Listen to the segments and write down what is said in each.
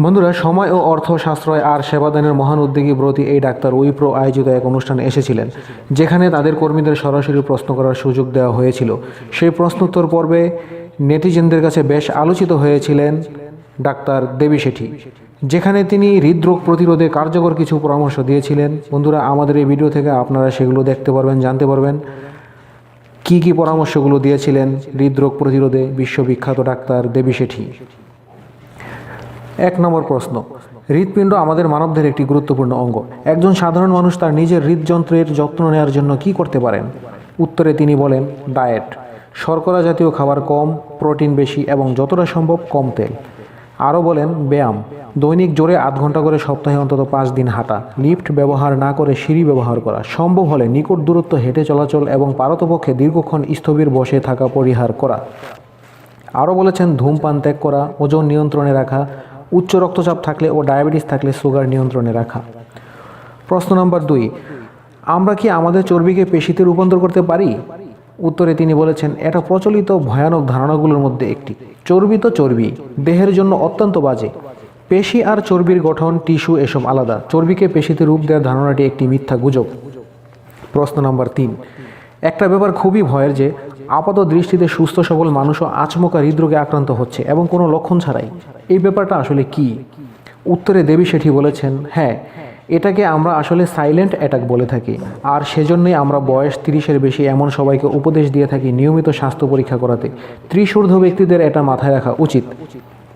বন্ধুরা, সময় ও অর্থ সাশ্রয় আর সেবাদানের মহান উদ্যোগী ব্রতী এই ডাক্তার উইপ্রো আয়োজিত এক অনুষ্ঠানে এসেছিলেন, যেখানে তাদের কর্মীদের সরাসরি প্রশ্ন করার সুযোগ দেওয়া হয়েছিল। সেই প্রশ্নোত্তর পর্বে নেটিজেনদের কাছে বেশ আলোচিত হয়েছিলেন ডাক্তার দেবী শেঠি, যেখানে তিনি হৃদরোগ প্রতিরোধে কার্যকর কিছু পরামর্শ দিয়েছিলেন। বন্ধুরা, আমাদের এই ভিডিও থেকে আপনারা সেগুলো দেখতে পারবেন, জানতে পারবেন। কি কি পরামর্শগুলো দিয়েছিলেন হৃদরোগ প্রতিরোধে বিশ্ববিখ্যাত ডাক্তার দেবী শেঠি? এক নম্বর প্রশ্ন, হৃৎপিণ্ড আমাদের মানবদের একটি গুরুত্বপূর্ণ অঙ্গ। একজন সাধারণ মানুষ তার নিজের হৃদযন্ত্রের যত্ন নেওয়ার জন্য কি করতে পারেন? উত্তরে তিনি বলেন, ডায়েট। শর্করা জাতীয় খাবার কম, প্রোটিন বেশি এবং যতটা সম্ভব কম তেল। আরও বলেন, ব্যায়াম। দৈনিক জোরে আধ ঘণ্টা করে সপ্তাহে অন্তত পাঁচ দিন হাঁটা। লিফট ব্যবহার না করে সিঁড়ি ব্যবহার করা। সম্ভব হলে নিকট দূরত্ব হেঁটে চলাচল এবং পারতপক্ষে দীর্ঘক্ষণ স্থবির বসে থাকা পরিহার করা। আরও বলেছেন, ধূমপান ত্যাগ করা, ওজন নিয়ন্ত্রণে রাখা উচ্চ রক্তচাপ থাকলে ও ডায়াবেটিস থাকলে সুগার নিয়ন্ত্রণে রাখা। প্রশ্ন নম্বর দুই, আমরা কি আমাদের চর্বিকে পেশিতে রূপান্তর করতে পারি? উত্তরে তিনি বলেছেন, এটা প্রচলিত ভয়ানক ধারণাগুলোর মধ্যে একটি। চর্বি তো চর্বি, দেহের জন্য অত্যন্ত বাজে। পেশি আর চর্বির গঠন, টিস্যু এসব আলাদা। চর্বিকে পেশিতে রূপ দেওয়ার ধারণাটি একটি মিথ্যা গুজব। প্রশ্ন নাম্বার তিন, একটা ব্যাপার খুবই ভয়ের যে আপাত দৃষ্টিতে সুস্থ সবল মানুষও আচমকা হৃদরোগে আক্রান্ত হচ্ছে এবং কোনো লক্ষণ ছাড়াই এই ব্যাপারটা আসলে কি উত্তরে দেবী শেঠি বলেছেন হ্যাঁ এটাকে আমরা আসলে সাইলেন্ট অ্যাটাক বলে থাকি আর সেজন্যই আমরা বয়স তিরিশের বেশি এমন সবাইকে উপদেশ দিয়ে থাকি নিয়মিত স্বাস্থ্য পরীক্ষা করাতে ত্রিশূর্ধ্ব ব্যক্তিদের এটা মাথায় রাখা উচিত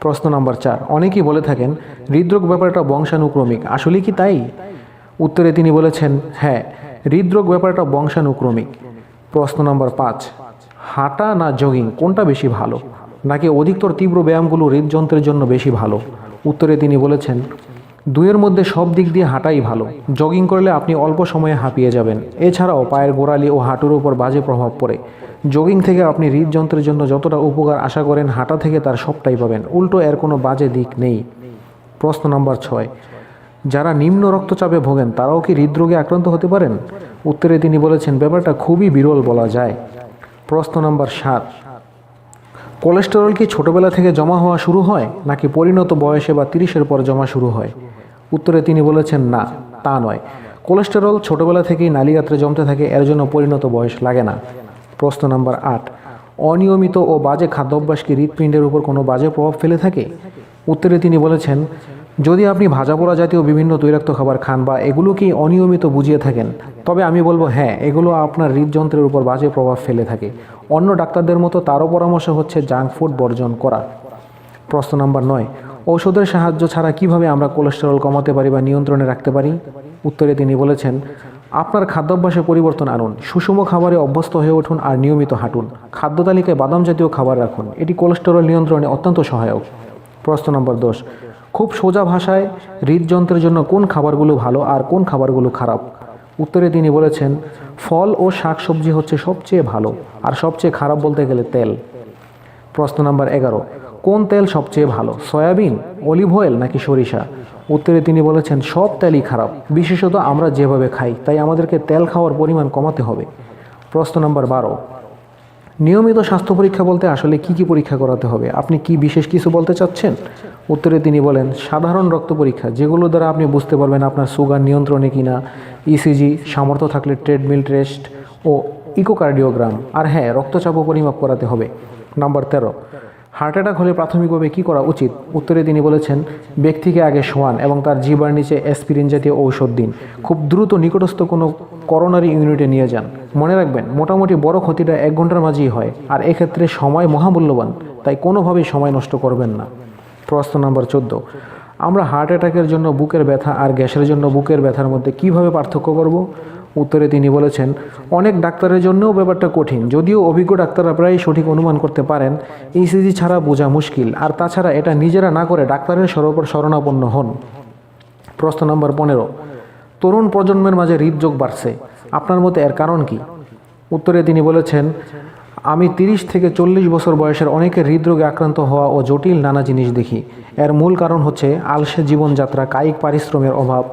প্রশ্ন নাম্বার চার অনেকেই বলে থাকেন হৃদরোগ ব্যাপারটা বংশানুক্রমিক আসলে কি তাই উত্তরে তিনি বলেছেন হ্যাঁ হৃদরোগ ব্যাপারটা বংশানুক্রমিক প্রশ্ন নাম্বার পাঁচ হাঁটা না জগিং কোনটা বেশি ভালো? নাকি অধিকতর তীব্র ব্যায়ামগুলো হৃদযন্ত্রের জন্য বেশি ভালো? উত্তরে তিনি বলেছেন দুয়ের মধ্যে সব দিক দিয়ে হাঁটাই ভালো। জগিং করলে আপনি অল্প সময়ে হাঁপিয়ে যাবেন। এছাড়াও পায়ের গোড়ালি ও হাঁটুর উপর বাজে প্রভাব পড়ে। জগিং থেকে আপনি হৃদযন্ত্রের জন্য যতটা উপকার আশা করেন, হাঁটা থেকে তার সবটাই পাবেন। উল্টো এর কোনো বাজে দিক নেই। প্রশ্ন নাম্বার ছয়, যারা নিম্ন রক্তচাপে ভোগেন, তারাও কি হৃদরোগে আক্রান্ত হতে পারেন? উত্তরে তিনি বলেছেন, ব্যাপারটা খুবই বিরল বলা যায়। প্রশ্ন নাম্বার সাত। কোলেস্টেরল কি ছোটবেলা থেকে জমা হওয়া শুরু হয়, নাকি পরিণত বয়সে বা তিরিশের পর জমা শুরু হয়? উত্তরে তিনি বলেছেন, না, তা নয়। কোলেস্টেরল ছোটবেলা থেকেই নালীগাত্রে জমতে থাকে, এর জন্য পরিণত বয়স লাগে না। প্রশ্ন নাম্বার আট, অনিয়মিত ও বাজে খাদ্যাভ্যাস কি হৃৎপিণ্ডের উপর কোনো বাজে প্রভাব ফেলে থাকে? উত্তরে তিনি বলেছেন যদি আপনি ভাজা পোড়া জাতীয় বিভিন্ন তৈলাক্ত খাবার খান বা এগুলোকেই অনিয়মিত বুঝিয়ে থাকেন, তবে আমি বলব হ্যাঁ এগুলো আপনার হৃদযন্ত্রের উপর বাজে প্রভাব ফেলে থাকে। অন্য ডাক্তারদের মতো তারও পরামর্শ হচ্ছে জাঙ্ক ফুড বর্জন করা। প্রশ্ন নাম্বার নয়, ঔষধের সাহায্য ছাড়া কীভাবে আমরা কোলেস্টেরল কমাতে পারি বা নিয়ন্ত্রণে রাখতে পারি? উত্তরে তিনি বলেছেন, আপনার খাদ্যাভ্যাসে পরিবর্তন আনুন, সুষম খাবারে অভ্যস্ত হয়ে উঠুন আর নিয়মিত হাঁটুন। খাদ্য তালিকায় বাদাম জাতীয় খাবার রাখুন, এটি কোলেস্টেরল নিয়ন্ত্রণে অত্যন্ত সহায়ক। প্রশ্ন নম্বর দশ খুব সোজা ভাষায় হৃদযন্ত্রের জন্য কোন খাবারগুলো ভালো আর কোন খাবারগুলো খারাপ? উত্তরে তিনি বলেছেন, ফল ও শাকসবজি হচ্ছে সবচেয়ে ভালো আর সবচেয়ে খারাপ বলতে গেলে তেল। প্রশ্ন নাম্বার এগারো, কোন তেল সবচেয়ে ভালো, সয়াবিন, অলিভ অয়েল নাকি সরিষা? উত্তরে তিনি বলেছেন, সব তেলই খারাপ। বিশেষত আমরা যেভাবে খাই, তাই আমাদেরকে তেল খাওয়ার পরিমাণ কমাতে হবে। প্রশ্ন নাম্বার বারো নিয়মিত স্বাস্থ্য পরীক্ষা বলতে আসলে কি কি পরীক্ষা করাতে হবে? আপনি কি বিশেষ কিছু বলতে চাচ্ছেন? উত্তরে তিনি বলেন, সাধারণ রক্ত পরীক্ষা, যেগুলো দ্বারা আপনি বুঝতে পারবেন আপনার সুগার নিয়ন্ত্রণে কিনা ইসিজি সামর্থ্য থাকলে ট্রেডমিল, টেস্ট ও ইকোকার্ডিওগ্রাম। আর হ্যাঁ রক্তচাপও পরিমাপ করাতে হবে। নাম্বার তেরো হার্ট অ্যাটাক হলে প্রাথমিকভাবে কী করা উচিত? উত্তরে তিনি বলেছেন, ব্যক্তিকে আগে শোয়ান এবং তার জিবার নিচে অ্যাসপিরিন জাতীয় ঔষধ দিন। খুব দ্রুত নিকটস্থ কোনো করোনারি ইউনিটে নিয়ে যান। মনে রাখবেন, মোটামুটি বড় ক্ষতিটা এক ঘণ্টার মাঝেই হয়, আর এক্ষেত্রে সময় মহামূল্যবান, তাই কোনোভাবেই সময় নষ্ট করবেন না। প্রশ্ন নাম্বার চোদ্দ। আমরা হার্ট অ্যাটাকের জন্য বুকের ব্যথা আর গ্যাসের জন্য বুকের ব্যথার মধ্যে কীভাবে পার্থক্য করব? উত্তরে তিনি বলেছেন, অনেক ডাক্তারের জন্যও ব্যাপারটা কঠিন। যদিও অভিজ্ঞ ডাক্তাররা প্রায় সঠিক অনুমান করতে পারেন, ইসিজি ছাড়া বোঝা মুশকিল। আর তাছাড়া এটা নিজেরা না করে ডাক্তারের সরোপর শরণাপন্ন হন। প্রশ্ন নম্বর পনেরো, তরুণ প্রজন্মের মাঝে হৃদযোগ বাড়ছে। আপনার মতে এর কারণ কি? উত্তরে তিনি বলেছেন, আমি তিরিশ থেকে চল্লিশ বছর বয়সের অনেকের হৃদরোগে আক্রান্ত হওয়া ও জটিল নানা জিনিস দেখি। এর মূল কারণ হচ্ছে আলসে জীবনযাত্রা, কায়িক পারিশ্রমের অভাব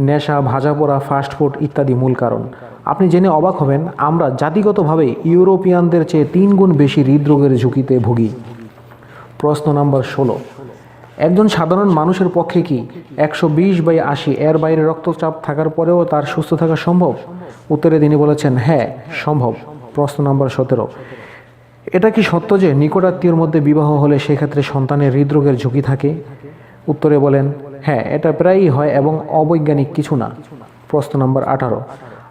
নেশা ভাজা পোড়া ফাস্টফুড ইত্যাদি মূল কারণ। আপনি জেনে অবাক হবেন, আমরা জাতিগতভাবে ইউরোপিয়ানদের চেয়ে তিন গুণ বেশি হৃদরোগের ঝুঁকিতে ভুগি। প্রশ্ন নাম্বার ষোলো। একজন সাধারণ মানুষের পক্ষে কি একশো বিশ বাই আশি এর বাইরে রক্তচাপ থাকার পরেও তার সুস্থ থাকা সম্ভব? উত্তরে তিনি বলেছেন হ্যাঁ সম্ভব। প্রশ্ন নম্বর সতেরো। এটা কি সত্য যে নিকটাত্মীয়র মধ্যে বিবাহ হলে সেক্ষেত্রে সন্তানের হৃদরোগের ঝুঁকি থাকে? উত্তরে বলেন হ্যাঁ এটা প্রায়ই হয় এবং অবৈজ্ঞানিক কিছু না। প্রশ্ন নম্বর আঠারো।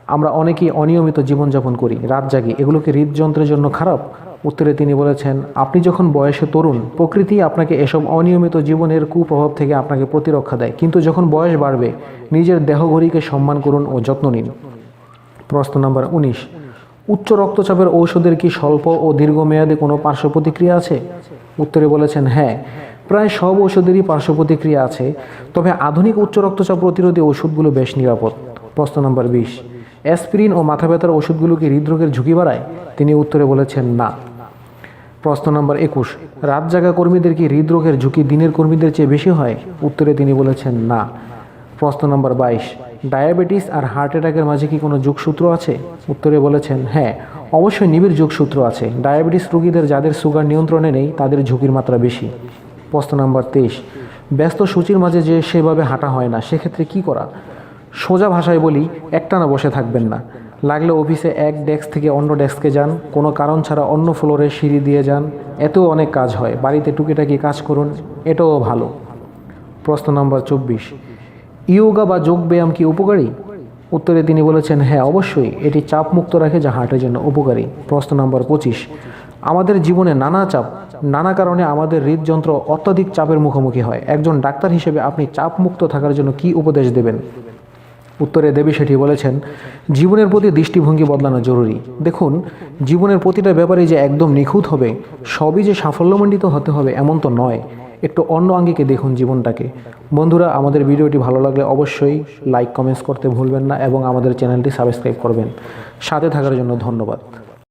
আমরা অনেকেই অনিয়মিত জীবনযাপন করি, রাত জাগি। এগুলো কি হৃদযন্ত্রের জন্য খারাপ। উত্তরে তিনি বলেছেন, আপনি যখন বয়সে তরুণ, প্রকৃতি আপনাকে এসব অনিয়মিত জীবনের কুপ্রভাব থেকে আপনাকে প্রতিরক্ষা দেয়। কিন্তু যখন বয়স বাড়বে, নিজের দেহঘড়িকে সম্মান করুন ও যত্ন নিন। প্রশ্ন নম্বর উনিশ। উচ্চ রক্তচাপের ঔষধের কি স্বল্প ও দীর্ঘমেয়াদে কোনো পার্শ্ব প্রতিক্রিয়া আছে? উত্তরে বলেছেন হ্যাঁ। প্রায় সব ওষুধেরই পার্শ্ব প্রতিক্রিয়া আছে, তবে আধুনিক উচ্চ রক্তচাপ প্রতিরোধী ওষুধগুলো বেশ নিরাপদ। প্রশ্ন নম্বর বিশ অ্যাসপিরিন ও মাথা ব্যথার ওষুধগুলো কি হৃদরোগের ঝুঁকি বাড়ায়? তিনি উত্তরে বলেছেন, না। প্রশ্ন নম্বর একুশ রাত জাগা কর্মীদের কি হৃদরোগের ঝুঁকি দিনের কর্মীদের চেয়ে বেশি হয়? উত্তরে তিনি বলেছেন, না। প্রশ্ন নম্বর বাইশ, ডায়াবেটিস আর হার্ট অ্যাটাকের মাঝে কি কোনো যোগসূত্র আছে? উত্তরে বলেছেন হ্যাঁ অবশ্যই নিবিড় যোগসূত্র আছে। ডায়াবেটিস রোগীদের যাদের সুগার নিয়ন্ত্রণে নেই, তাদের ঝুঁকির মাত্রা বেশি। প্রশ্ন নাম্বার তেইশ। ব্যস্ত সূচির মাঝে যে সেভাবে হাঁটা হয় না, সেক্ষেত্রে কি করা? সোজা ভাষায় বলি, একটানা বসে থাকবেন না। লাগলে অফিসে এক ডেস্ক থেকে অন্য ডেস্কে যান, কোনো কারণ ছাড়া অন্য ফ্লোরে সিঁড়ি দিয়ে যান। এতেও অনেক কাজ হয়, বাড়িতে টুকিটাকি কাজ করুন, এটাও ভালো। প্রশ্ন নম্বর চব্বিশ, ইয়োগা বা যোগ ব্যায়াম কি উপকারী? উত্তরে তিনি বলেছেন হ্যাঁ অবশ্যই, এটি চাপ মুক্ত রাখে যা হার্টের জন্য উপকারী। প্রশ্ন নম্বর পঁচিশ আমাদের জীবনে নানা চাপ, নানা কারণে আমাদের হৃদযন্ত্র অত্যাধিক চাপের মুখোমুখি হয়। একজন ডাক্তার হিসেবে আপনি চাপ মুক্ত থাকার জন্য কি উপদেশ দেবেন? উত্তরে দেবী সেটি বলেছেন, জীবনের প্রতি দৃষ্টিভঙ্গি বদলানো জরুরি। দেখুন, জীবনের প্রতিটা ব্যাপারে যে একদম নিখুঁত হবে, সবই যে সাফল্যমণ্ডিত হতে হবে এমন তো নয়। একটু অন্য আঙ্গিকে দেখুন জীবনটাকে। বন্ধুরা, আমাদের ভিডিওটি ভালো লাগলে অবশ্যই লাইক, কমেন্টস করতে ভুলবেন না এবং আমাদের চ্যানেলটি সাবস্ক্রাইব করবেন। সাথে থাকার জন্য ধন্যবাদ।